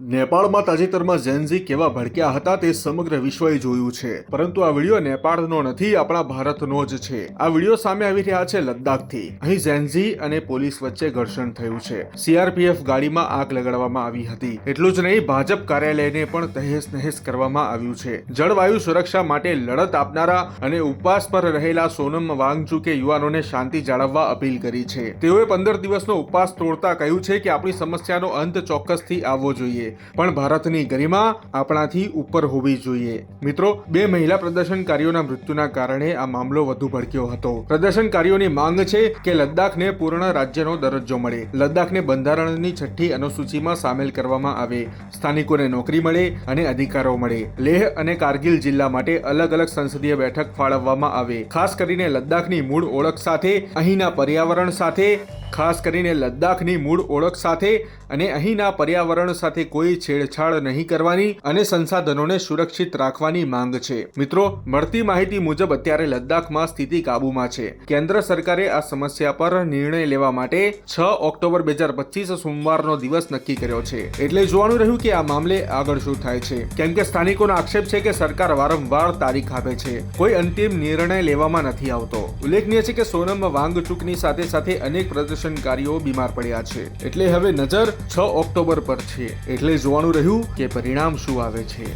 નેપાળમાં તાજેતરમાં ઝેનઝી કેવા ભડક્યા હતા તે સમગ્ર વિશ્વએ જોયું છે. પરંતુ આ વીડિયો નેપાળનો નથી, આપણા ભારતનો જ છે. આ વીડિયો સામે આવી રહ્યા છે લદ્દાખથી. અહીં ઝેનઝી અને પોલીસ વચ્ચે ઘર્ષણ થયું છે. સીઆરપીએફ ગાડીમાં આગ લગાડવામાં આવી હતી. એટલું જ નહીં, ભાજપ કાર્યાલયને પણ તહેસ નહેસ કરવામાં આવ્યું છે. જળવાયુ સુરક્ષા માટે લડત આપનારા અને ઉપવાસ પર રહેલા સોનમ વાંગચુકે યુવાનોને શાંતિ જાળવવા અપીલ કરી છે. તેઓએ પંદર દિવસનો ઉપવાસ તોડતા કહ્યું છે કે આપણી સમસ્યાનો અંત ચોક્કસથી આવવો જોઈએ. પણ ભારતની ગરિમા આપણાથી ઉપર હોવી જોઈએ. મિત્રો, બે મહિલા પ્રદર્શનકારીઓના મૃત્યુના કારણે આ મામલો વધુ ભડક્યો હતો. પ્રદર્શનકારીઓની માંગ છે કે લદ્દાખને પૂર્ણ રાજ્યનો દરજ્જો મળે. લદ્દાખને બંધારણની છઠ્ઠી અનુસૂચિમાં સામેલ કરવામાં આવે. સ્થાનિકોને નોકરી મળે અને અધિકારો મળે. લેહ અને કારગિલ જિલ્લા માટે અલગ અલગ સંસદીય બેઠક ફાળવવામાં આવે. ખાસ કરીને લદ્દાખની મૂળ ઓળખ સાથે અહીંના પર્યાવરણ સાથે ખાસ કરીને લદ્દાખની મૂળ ઓળખ સાથે અને અહીંના પર્યાવરણ સાથે કોઈ છેડછાડ નહીં કરવાની અને સંસાધનોને સુરક્ષિત રાખવાની માંગ છે. મિત્રો, મળતી માહિતી મુજબ અત્યારે લદ્દાખમાં સ્થિતિ કાબૂમાં છે. કેન્દ્ર સરકારે આ સમસ્યા પર નિર્ણય લેવા માટે છ ઓક્ટોબર બે હજાર પચીસ સોમવારનો દિવસ નક્કી કર્યો છે. એટલે જોવાનું રહ્યું કે આ મામલે આગળ શું થાય છે. કેમ કે સ્થાનિકોનો આક્ષેપ છે કે સરકાર વારંવાર તારીખ આપે છે. કોઈ અંતિમ નિર્ણય લેવામાં નથી આવતો. ઉલ્લેખનીય છે કે સોનમ વાંગચુકની સાથે સાથે અનેક પ્રદર્શનકારીઓ બીમાર પડ્યા છે. એટલે હવે નજર છ ઓક્ટોબર પર છે. એટલે જોવાનું રહ્યું કે પરિણામ શું આવે છે.